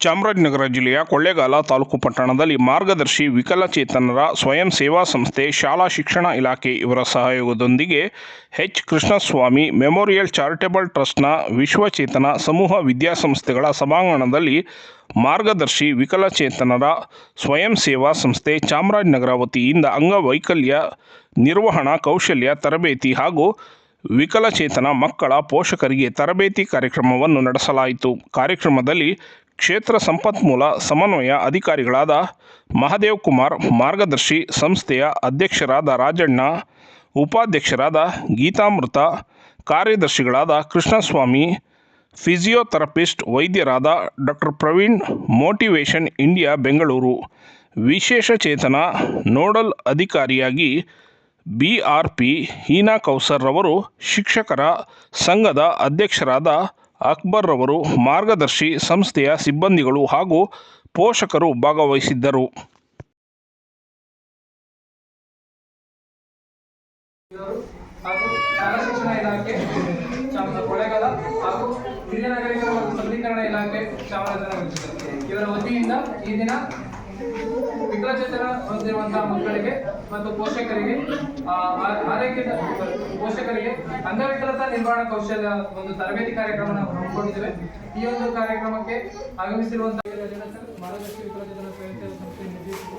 ಚಾಮರಾಜನಗರ ಜಿಲ್ಲೆಯ ಕೊಳ್ಳೇಗಾಲ ತಾಲೂಕು ಪಟ್ಟಣದಲ್ಲಿ ಮಾರ್ಗದರ್ಶಿ ವಿಕಲಚೇತನರ ಸ್ವಯಂ ಸೇವಾ ಸಂಸ್ಥೆ, ಶಾಲಾ ಶಿಕ್ಷಣ ಇಲಾಖೆ ಇವರ ಸಹಯೋಗದೊಂದಿಗೆ ಎಚ್. ಕೃಷ್ಣಸ್ವಾಮಿ ಮೆಮೋರಿಯಲ್ ಚಾರಿಟೇಬಲ್ ಟ್ರಸ್ಟ್ನ ವಿಶ್ವಚೇತನ ಸಮೂಹ ವಿದ್ಯಾಸಂಸ್ಥೆಗಳ ಸಭಾಂಗಣದಲ್ಲಿ ಮಾರ್ಗದರ್ಶಿ ವಿಕಲಚೇತನರ ಸ್ವಯಂ ಸೇವಾ ಸಂಸ್ಥೆ ಚಾಮರಾಜನಗರ ವತಿಯಿಂದ ಅಂಗವೈಕಲ್ಯ ನಿರ್ವಹಣಾ ಕೌಶಲ್ಯ ತರಬೇತಿ ಹಾಗೂ ವಿಕಲಚೇತನ ಮಕ್ಕಳ ಪೋಷಕರಿಗೆ ತರಬೇತಿ ಕಾರ್ಯಕ್ರಮವನ್ನು ನಡೆಸಲಾಯಿತು. ಕಾರ್ಯಕ್ರಮದಲ್ಲಿ ಕ್ಷೇತ್ರ ಸಂಪನ್ಮೂಲ ಸಮನ್ವಯ ಅಧಿಕಾರಿಗಳಾದ ಮಹದೇವ್ ಕುಮಾರ್ ಮಾರ್ಗದರ್ಶಿ ಸಂಸ್ಥೆಯ ಅಧ್ಯಕ್ಷರಾದ ರಾಜಣ್ಣ, ಉಪಾಧ್ಯಕ್ಷರಾದ ಗೀತಾಮೃತ, ಕಾರ್ಯದರ್ಶಿಗಳಾದ Krishnaswamy, physiotherapist ವೈದ್ಯರಾದ doctor Praveen, motivation India Bengaluru. ವಿಶೇಷ ಚೇತನ ನೋಡಲ್ ಅಧಿಕಾರಿಯಾಗಿ B R P Heena Kausar ರವರು ಶಿಕ್ಷಕರ ಸಂಘದ ಅಧ್ಯಕ್ಷರಾದ ಅಕ್ಬರ್ ರವರು ಮಾರ್ಗದರ್ಶಿ ಸಂಸ್ಥೆಯ ಸಿಬ್ಬಂದಿಗಳು ಹಾಗೂ ಪೋಷಕರು ಭಾಗವಹಿಸಿದ್ದರು ಇಲಾಖೆ ಚಾಮರಾಜನಗರ. ಇವರ ವತಿಯಿಂದ ಈ ದಿನ ವಿಕಲಚೇತನ ಹೊಂದಿರುವಂತಹ ಮಕ್ಕಳಿಗೆ ಮತ್ತು ಪೋಷಕರಿಗೆ ಆ, ಆ- ಆರೈಕೆದ ಪೋಷಕರಿಗೆ ಅಂಗವಿಕಲತ ನಿರ್ವಹಣಾ ಕೌಶಲ್ಯ ಒಂದು ತರಬೇತಿ ಕಾರ್ಯಕ್ರಮ ಹಮ್ಮಿಕೊಂಡಿದ್ದೇವೆ. ಈ ಒಂದು ಕಾರ್ಯಕ್ರಮಕ್ಕೆ ಆಗಮಿಸಿರುವಂತಹ ಮಾರ್ಗದರ್ಶಿ ವಿಕಲಚೇತನ ಸ್ವಯಂ ಸೇವಾ ಸಂಸ್ಥೆ ನಿರ್ದೇಶಕರು.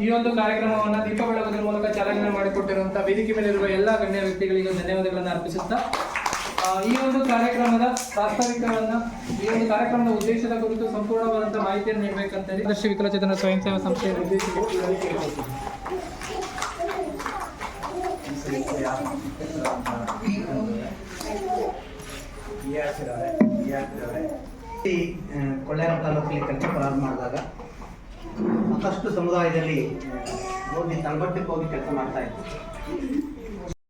ಈ ಒಂದು ಕಾರ್ಯಕ್ರಮವನ್ನು ದೀಪ ಬೆಳಗುವುದರ ಮೂಲಕ ಚಾಲನೆ ಮಾಡಿಕೊಟ್ಟಿರುವಂತಹ ವೇದಿಕೆ ಮೇಲಿರುವ ಎಲ್ಲ ಗಣ್ಯ ವ್ಯಕ್ತಿಗಳಿಗೆ ಧನ್ಯವಾದಗಳನ್ನು ಅರ್ಪಿಸುತ್ತಾ ಈ ಒಂದು ಕಾರ್ಯಕ್ರಮದ ಪ್ರಾಸ್ತಾವಿಕವನ್ನ, ಈ ಒಂದು ಕಾರ್ಯಕ್ರಮದ ಉದ್ದೇಶದ ಕುರಿತು ಸಂಪೂರ್ಣವಾದಂತಹ ಮಾಹಿತಿಯನ್ನು ನೀಡಬೇಕಂತ ಹೇಳಿ ದರ್ಶಿ ವಿಕಲಚೇತನ ಸ್ವಯಂ ಸೇವಾ ಸಂಸ್ಥೆಯ ನಿರ್ದೇಶಕರು ಕೊಳ್ಳೇಗಾಲ ತಾಲೂಕಲ್ಲಿ ಕೆಲಸ ಪ್ರಾರಂಭ ಮಾಡಿದಾಗ ಮತ್ತಷ್ಟು ಸಮುದಾಯದಲ್ಲಿ ಹೋಗಿ ತಳಮಟ್ಟಕ್ಕೆ ಹೋಗಿ ಕೆಲಸ ಮಾಡ್ತಾ ಇದ್ವಿ